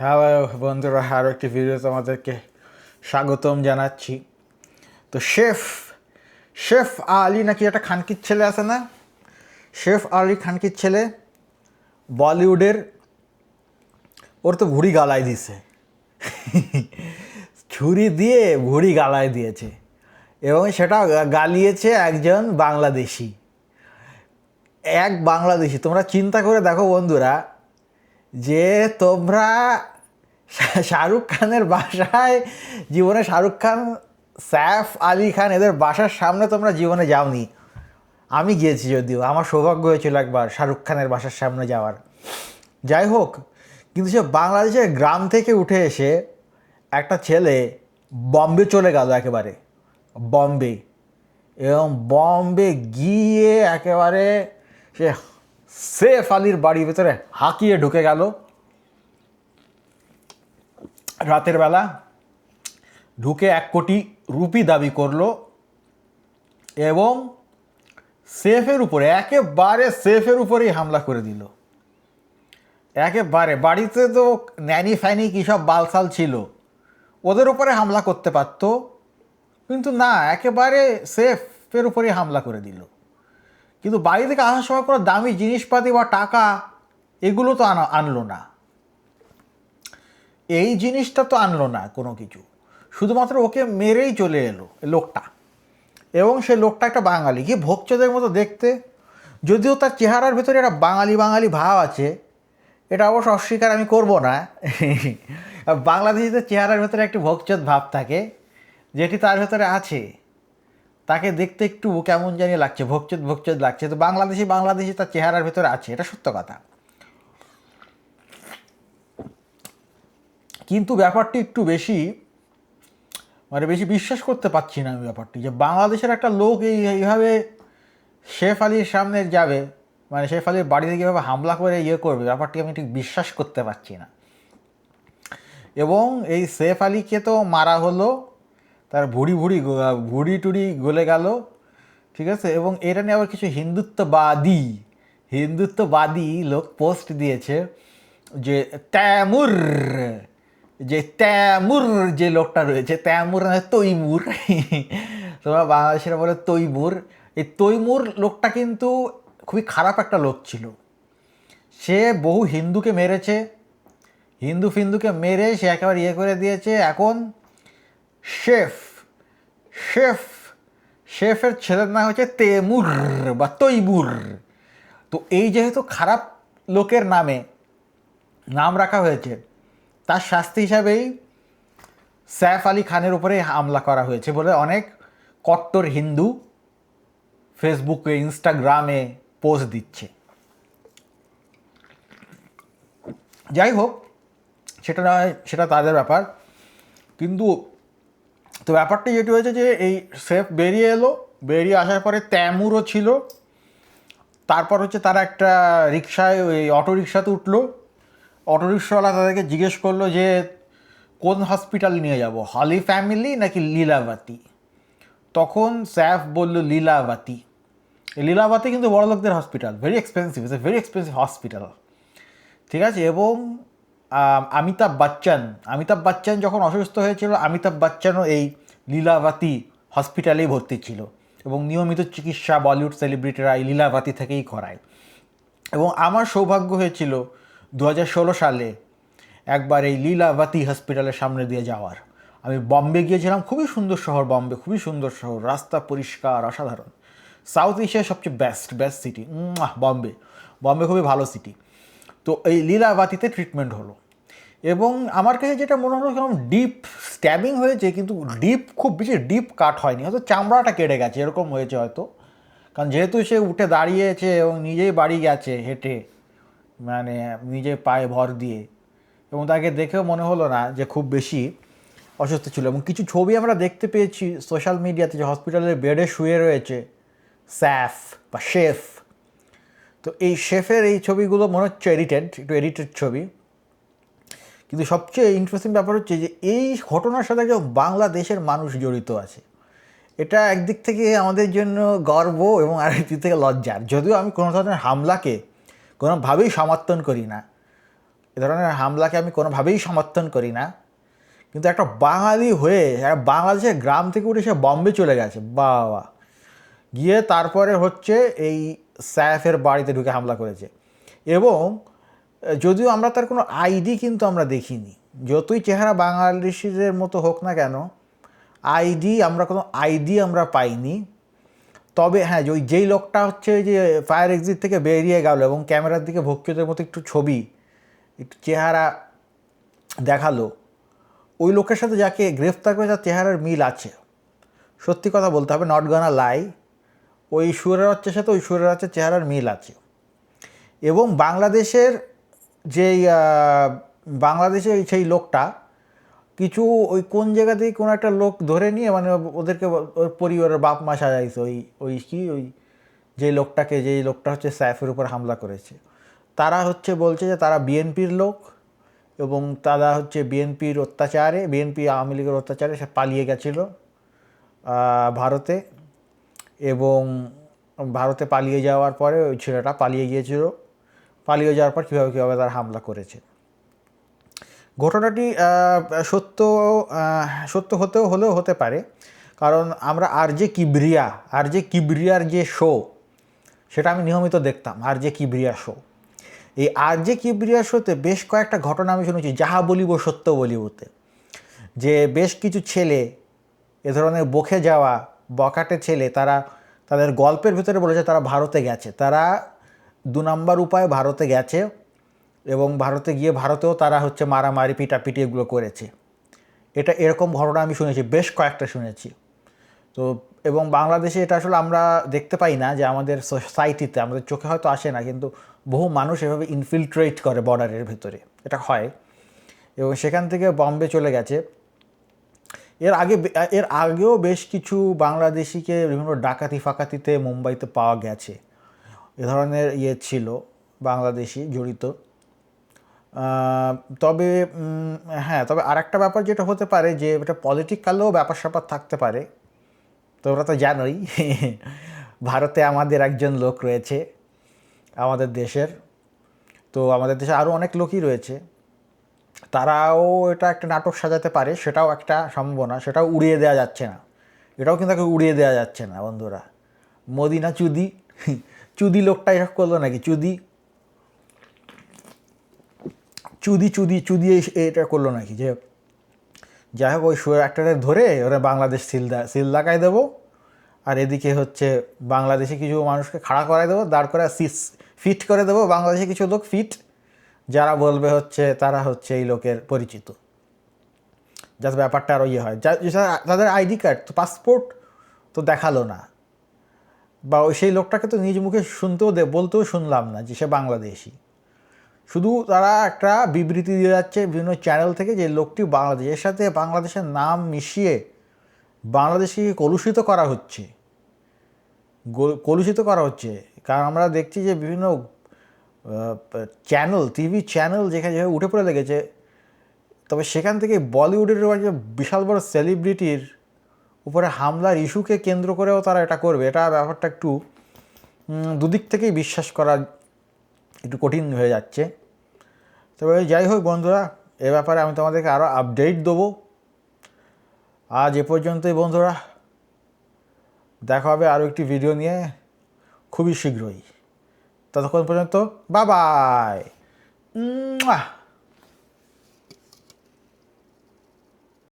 Hello বন্ধুরা আরও একটি ভিডিওতে আমাদেরকে স্বাগতম জানাচ্ছি। তো শেফ শেফ আলী নাকি একটা খানকির ছেলে আছে না? শেফ আলী খানকির ছেলে, বলিউডের, ওর তো ভুড়ি গালায় দিছে। ছুরি দিয়ে ভুড়ি গালায় দিয়েছে। এবং সেটা গালিয়েছে একজন বাংলাদেশি। এক বাংলাদেশি, তোমরা চিন্তা করে দেখো বন্ধুরা যে তোমরা শাহরুখ খানের বাসায় জীবনে শাহরুখ খান স্যাফ আলী খান এদের বাসার সামনে তোমরা জীবনে যাওনি। আমি গিয়েছি যদিও, আমার সৌভাগ্য হয়েছিল একবার শাহরুখ খানের বাসার সামনে যাওয়ার। যাই হোক, কিন্তু সে বাংলাদেশের গ্রাম থেকে উঠে এসে একটা ছেলে বম্বে চলে গেল একেবারে, বম্বে। এবং বম্বে গিয়ে একেবারে সে সেফ আলীর বাড়ির ভেতরে হাঁকিয়ে ঢুকে গেল। রাতের বেলা ঢুকে এক কোটি রুপি দাবি করল এবং সেফের উপরে, একেবারে সেফের উপরেই হামলা করে দিল। একেবারে বাড়িতে তো ন্যানি ফ্যানি কী সব বালসাল ছিল, ওদের উপরে হামলা করতে পারতো, কিন্তু না, একেবারে সেফের উপরেই হামলা করে দিল। কিন্তু বাড়ি থেকে আসার সময় কোনো দামি জিনিসপাতি বা টাকা এগুলো তো আনা আনলো না। এই জিনিসটা তো আনলো না কোনো কিছু। শুধুমাত্র ওকে মেরেই চলে এলো লোকটা। এবং সে লোকটা একটা বাঙালি। কি ভোগচোদের মতো দেখতে? যদিও তার চেহারার ভেতরে একটা বাঙালি বাঙালি ভাব আছে। এটা অবশ্য অস্বীকার আমি করব না। বাংলাদেশিদের চেহারার ভেতরে একটি ভোগচোদ ভাব থাকে, যেটি তার ভেতরে আছে। তাকে দেখতে একটু কেমন জানি লাগছে, ভোগচোদ ভোগচোদ লাগছে। তো বাংলাদেশি বাংলাদেশি তার চেহারার ভেতরে আছে, এটা সত্য কথা। কিন্তু ব্যাপারটি একটু বেশি মানে বেশি বিশ্বাস করতে পারছি না আমি ব্যাপারটি, যে বাংলাদেশের একটা লোক এই, এইভাবে শেফ আলীর সামনে যাবে মানে শেফ আলীর বাড়িতে কীভাবে হামলা করে ইয়ে করবে, ব্যাপারটি আমি ঠিক বিশ্বাস করতে পারছি না। এবং এই সেফ আলীকে তো মারা হলো তার ভুড়ি ভুড়ি ভুড়ি টুড়ি গলে গেল, ঠিক আছে? এবং এটা নিয়ে আবার কিছু হিন্দুত্ববাদী হিন্দুত্ববাদী লোক পোস্ট দিয়েছে যে ত্যামুর যে ত্যামুর যে লোকটা রয়েছে, ত্যামুর না, তৈমুর, তোমরা বাংলাদেশেরা বলে তৈমুর, এই তৈমুর লোকটা কিন্তু খুবই খারাপ একটা লোক ছিল। সে বহু হিন্দুকে মেরেছে, হিন্দু ফিন্দুকে মেরে সে একেবারে ইয়ে করে দিয়েছে, এখন শেফ শেফ, শেফের ছেলের নাম হচ্ছে তেমুর বা তৈমুর। তো এই যেহেতু খারাপ লোকের নামে নাম রাখা হয়েছে, তার শাস্তি হিসাবেই স্যাফ আলী খানের উপরে হামলা করা হয়েছে বলে অনেক কট্টর হিন্দু ফেসবুকে, ইনস্টাগ্রামে পোস্ট দিচ্ছে। যাই হোক, সেটা সেটা তাদের ব্যাপার। কিন্তু তো ব্যাপারটা যেটি হয়েছে যে এই সেফ বেরিয়ে এলো, বেরিয়ে আসার পরে ত্যামুরও ছিল। তারপর হচ্ছে তারা একটা রিক্সায় ওই অটো রিক্সাতে উঠল। অটো রিক্সাওয়ালা তাদেরকে জিজ্ঞেস করল যে, কোন হসপিটাল নিয়ে যাব? হলি ফ্যামিলি নাকি লীলাবাতি? তখন স্যাফ বলল, লীলাবাতি। লীলাবাতি কিন্তু বড় লোকদের hospital very expensive it's a very expensive hospital ঠিক আছে? এবং অমিতাভ বচ্চন। অমিতাভ বচ্চন যখন অসুস্থ হয়েছিল, অমিতাভ বচ্চনও এই লীলাবাতি হসপিটালেই ভর্তি ছিল এবং নিয়মিত চিকিৎসা বলিউড সেলিব্রিটিরা এই লীলাবাতি থেকেই করায়। এবং আমার সৌভাগ্য হয়েছিল দু হাজার ষোলো সালে একবার এই লীলাবাতি হসপিটালের সামনে দিয়ে যাওয়ার। আমি বম্বে গিয়েছিলাম, খুবই সুন্দর শহর বম্বে, খুবই সুন্দর শহর, রাস্তা পরিষ্কার, অসাধারণ। সাউথ এশিয়ার সবচেয়ে best best city Bombay. Bombay খুবই ভালো সিটি তো এই লীলাবাতিতে ট্রিটমেন্ট হলো। এবং আমার কাছে যেটা মনে হলো কেমন ডিপ স্ট্যাবিং হয়েছে, কিন্তু ডিপ খুব বেশি ডিপ কাট হয়নি। হয়তো চামড়াটা কেটে গেছে, এরকম হয়েছে হয়তো। কারণ যেহেতু সে উঠে দাঁড়িয়েছে এবং নিজেই বাড়ি গেছে হেঁটে মানে নিজে পায়ে ভর দিয়ে, এবং তাকে দেখেও মনে হলো না যে খুব বেশি অসুস্থ ছিল। এবং কিছু ছবি আমরা দেখতে পেয়েছি সোশ্যাল মিডিয়াতে যে হসপিটালের বেডে শুয়ে রয়েছে, স্যাফ বা শেফ তো এই শেফের এই ছবিগুলো মনে হচ্ছে এডিটেড একটু এডিটেড ছবি। কিন্তু সবচেয়ে ইন্টারেস্টিং ব্যাপার হচ্ছে যে এই ঘটনার সাথে একজন বাংলাদেশের মানুষ জড়িত আছে। এটা একদিক থেকে আমাদের জন্য গর্ব এবং আরেক দিক থেকে লজ্জার। যদিও আমি কোনো ধরনের হামলাকে কোনোভাবেই সমর্থন করি না। এ ধরনের হামলাকে আমি কোনোভাবেই সমর্থন করি না। কিন্তু একটা বাঙালি হয়ে বাংলাদেশের গ্রাম থেকে উঠে সে বম্বে চলে গেছে। বাবা। গিয়ে তারপরে হচ্ছে এই স্যাফের বাড়িতে ঢুকে হামলা করেছে। এবং, যদিও আমরা তার কোনো আইডি কিন্তু আমরা দেখিনি। যতই চেহারা বাংলাদেশিদের মতো হোক না কেন, আইডি আমরা কোনো আইডি আমরা পাইনি। তবে হ্যাঁ ওই যেই লোকটা হচ্ছে যে ফায়ার এক্সিট থেকে বেরিয়ে গেল এবং ক্যামেরার দিকে ভক্ষিতের মতো একটু ছবি, একটু চেহারা দেখাল, ওই লোকের সাথে যাকে গ্রেফতার করে তার চেহারার মিল আছে। সত্যি কথা বলতে হবে নট গানা লাই ওই সুরের সাথে ওই সুরের চেহারার মিল আছে। এবং বাংলাদেশের যেই বাংলাদেশে সেই লোকটা, কিছু ওই কোন জায়গা থেকে কোনো একটা লোক ধরে নিয়ে মানে ওদেরকে ওর পরিবারের বাপ মা সাজাইছে, ওই ওই কি, ওই যে লোকটাকে, যেই লোকটা হচ্ছে সাইফের উপর হামলা করেছে। তারা হচ্ছে বলছে যে তারা বিএনপির লোক এবং তারা হচ্ছে বিএনপির অত্যাচারে, বিএনপি আওয়ামী লীগের অত্যাচারে সে পালিয়ে গেছিল ভারতে। এবং ভারতে পালিয়ে যাওয়ার পরে ওই ছেলেটা পালিয়ে গিয়েছিল। পালিয়ে যাওয়ার পর কীভাবে কীভাবে তার হামলা করেছে। ঘটনাটি সত্য সত্য হতেও হলেও হতে পারে। কারণ আমরা আর যে কিবরিয়া, আর যে কিবরিয়ার যে শো, সেটা আমি নিয়মিত দেখতাম, আর যে কিবরিয়া শো। এই আর যে কিবরিয়া শোতে বেশ কয়েকটা ঘটনা আমি শুনেছি, যাহা বলিব সত্য বলিবতে। যে বেশ কিছু ছেলে এ ধরনের বকে যাওয়া বকাটে ছেলে, তারা তাদের গল্পের ভিতরে বলেছে তারা ভারতে গেছে। তারা দু নম্বর উপায়ে ভারতে গেছে এবং ভারতে গিয়ে ভারতেও তারা হচ্ছে মারামারি, পিটাপিটি এগুলো করেছে। এটা এরকম ঘটনা আমি শুনেছি, বেশ কয়েকটা শুনেছি। তো এবং বাংলাদেশে এটা আসলে আমরা দেখতে পাই না যে আমাদের সোসাইটিতে, আমাদের চোখে হয়তো আসে না, কিন্তু বহু মানুষ এভাবে ইনফিলট্রেট করে বর্ডারের ভিতরে। এটা হয়। এবং সেখান থেকে বম্বে চলে গেছে। এর আগে এর আগেও বেশ কিছু বাংলাদেশিকে বিভিন্ন ডাকাতি ফাকাতিতে মুম্বাইতে পাওয়া গেছে। এ ধরনের ইয়ে ছিল, বাংলাদেশি জড়িত। তবে হ্যাঁ তবে আরেকটা ব্যাপার যেটা হতে পারে যে, এটা পলিটিক্যালও ব্যাপার স্যাপার থাকতে পারে। তোমরা তো জানোই, ভারতে আমাদের একজন লোক রয়েছে, আমাদের দেশের। তো আমাদের দেশে আরও অনেক লোকই রয়েছে। তারাও এটা একটা নাটক সাজাতে পারে, সেটাও একটা সম্ভাবনা, সেটাও উড়িয়ে দেওয়া যাচ্ছে না। এটাও কিন্তু উড়িয়ে দেওয়া যাচ্ছে না, বন্ধুরা। মোদি না চুদি? চুদি লোকটা এসব করল নাকি? চুদি? চুদি চুদি চুদি এটা করল নাকি? যে যাই হোক, ওই শো অ্যাক্টারে ধরে ওরা বাংলাদেশ সিলদা সিল লাগাই দেবো, আর এদিকে হচ্ছে বাংলাদেশে কিছু মানুষকে খাড়া করাই দেবো, দাঁড় করে ফিট করে দেবো, বাংলাদেশে কিছু লোক ফিট যারা বলবে হচ্ছে তারা হচ্ছে এই লোকের পরিচিত। যাতে ব্যাপারটা আরও ইয়ে হয়। তাদের আইডি কার্ড তো পাসপোর্ট তো দেখাল না। বা সেই লোকটাকে তো নিজ মুখে শুনতেও দে বলতেও শুনলাম না যে সে বাংলাদেশি। শুধু তারা একটা বিবৃতি দিয়ে যাচ্ছে বিভিন্ন চ্যানেল থেকে যে লোকটি বাংলাদেশের সাথে বাংলাদেশের নাম মিশিয়ে বাংলাদেশকে কলুষিত করা হচ্ছে। কলুষিত করা হচ্ছে। কারণ আমরা দেখছি যে বিভিন্ন চ্যানেল টিভি চ্যানেল যেখানে যেভাবে উঠে পড়ে লেগেছে, তবে সেখান থেকে বলিউডের যে বিশাল বড় সেলিব্রিটির উপরে হামলার ইস্যুকে কেন্দ্র করেও তারা এটা করবে, এটা ব্যাপারটা একটু দুদিক থেকেই বিশ্বাস করা একটু কঠিন হয়ে যাচ্ছে। তবে যাই হোক বন্ধুরা, এ ব্যাপারে আমি তোমাদেরকে আরও আপডেট দেবো। আজ এ পর্যন্তই বন্ধুরা, দেখা হবে আরও একটি ভিডিও নিয়ে খুবই শীঘ্রই। Todos con un proyecto. Bye bye.